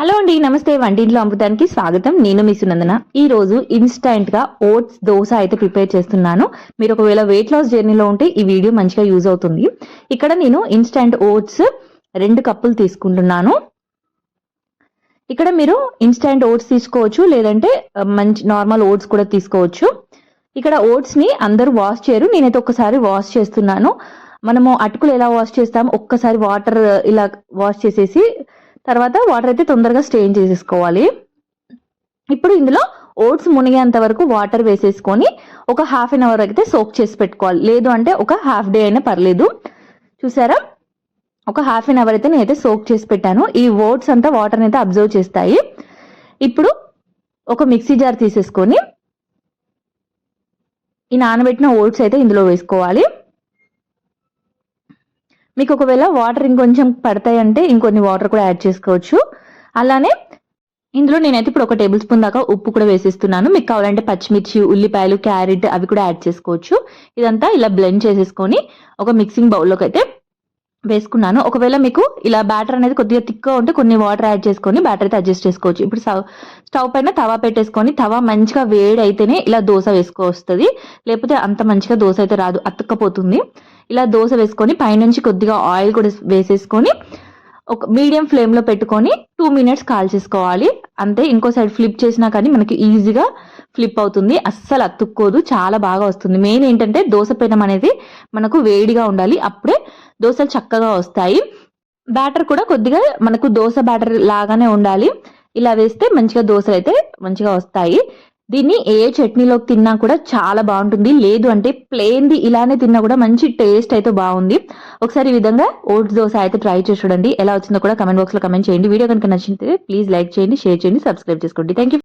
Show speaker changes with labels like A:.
A: Hello అండి నమస్తే. వంటింట్లో అమృతానికి స్వాగతం. నేను మీ సునందన. ఈ రోజు ఇన్స్టెంట్గా ఓట్స్ దోశ అయితే ప్రిపేర్ చేస్తున్నాను. మీరు ఒకవేళ వెయిట్ లాస్ జర్నీలో ఉంటే ఈ వీడియో మంచిగా యూజ్ అవుతుంది. ఇక్కడ నేను ఇన్స్టంట్ ఓట్స్ రెండు కప్పులు తీసుకుంటున్నాను. ఇక్కడ మీరు ఇన్స్టెంట్ ఓట్స్ తీసుకోవచ్చు లేదంటే మంచి నార్మల్ ఓట్స్ కూడా తీసుకోవచ్చు. ఇక్కడ ఓట్స్ని అందరూ వాష్ చేయరు. నేనైతే ఒక్కసారి వాష్ చేస్తున్నాను. మనము అటుకులు ఎలా వాష్ చేస్తాం? ఒక్కసారి వాటర్ ఇలా వాష్ చేసేసి తర్వాత వాటర్ అయితే తొందరగా స్టేన్ చేసేసుకోవాలి. ఇప్పుడు ఇందులో ఓట్స్ మునిగేంత వరకు వాటర్ వేసేసుకొని ఒక హాఫ్ అన్ అవర్ అయితే సోక్ చేసి పెట్టుకోవాలి. లేదు అంటే ఒక హాఫ్ డే అయినా పర్లేదు. చూసారా? ఒక హాఫ్ అన్ అవర్ అయితే నేనైతే సోక్ చేసి పెట్టాను. ఈ ఓట్స్ అంతా వాటర్ అయితే అబ్జర్వ్ చేస్తాయి. ఇప్పుడు ఒక మిక్సీ జార్ తీసేసుకొని ఈ నానబెట్టిన ఓట్స్ అయితే ఇందులో వేసుకోవాలి. మీకు ఒకవేళ వాటర్ ఇంకొంచెం పడతాయి అంటే ఇంకొన్ని వాటర్ కూడా యాడ్ చేసుకోవచ్చు. అలానే ఇందులో నేనైతే ఇప్పుడు ఒక టేబుల్ స్పూన్ దాకా ఉప్పు కూడా వేసేస్తున్నాను. మీకు కావాలంటే పచ్చిమిర్చి ఉల్లిపాయలు క్యారెట్ అవి కూడా యాడ్ చేసుకోవచ్చు. ఇదంతా ఇలా బ్లెండ్ చేసేసుకొని ఒక మిక్సింగ్ బౌల్లోకి అయితే వేసుకున్నాను. ఒకవేళ మీకు ఇలా బ్యాటర్ అనేది కొద్దిగా తిక్గా ఉంటే కొన్ని వాటర్ యాడ్ చేసుకొని బ్యాటర్ అయితే అడ్జస్ట్ చేసుకోవచ్చు. ఇప్పుడు స్టవ్ స్టవ్ పైన తవా పెట్టేసుకొని తవా మంచిగా వేడి అయితేనే ఇలా దోశ వేసుకోవస్తుంది లేకపోతే అంత మంచిగా దోశ అయితే రాదు. అతుక్కపోతుంది. ఇలా దోశ వేసుకొని పైనుంచి కొద్దిగా ఆయిల్ కూడా వేసేసుకొని ఒక మీడియం ఫ్లేమ్లో పెట్టుకొని టూ మినిట్స్ కాల్చేసుకోవాలి. అంతే ఇంకో సైడ్ ఫ్లిప్ చేసినా కానీ మనకి ఈజీగా ఫ్లిప్ అవుతుంది. అస్సలు అతుక్కోదు చాలా బాగా వస్తుంది. మెయిన్ ఏంటంటే దోశ పెనం అనేది మనకు వేడిగా ఉండాలి. అప్పుడే దోశలు చక్కగా వస్తాయి. బ్యాటర్ కూడా కొద్దిగా మనకు దోశ బ్యాటర్ లాగానే ఉండాలి. ఇలా వేస్తే మంచిగా దోశలు అయితే మంచిగా వస్తాయి. దీన్ని ఏ చట్నీలోకి తిన్నా కూడా చాలా బాగుంటుంది. లేదు అంటే ప్లేన్ది ఇలానే తిన్నా కూడా మంచి టేస్ట్ అయితే బాగుంది. ఒకసారి ఈ విధంగా ఓట్స్ దోశ అయితే ట్రై చేసి చూడండి. ఎలా వచ్చిందో కూడా కమెంట్ బాక్స్లో కమెంట్ చేయండి. వీడియో కనుక నచ్చితే ప్లీజ్ లైక్ చేయండి షేర్ చేయండి సబ్స్క్రైబ్ చేసుకోండి. థ్యాంక్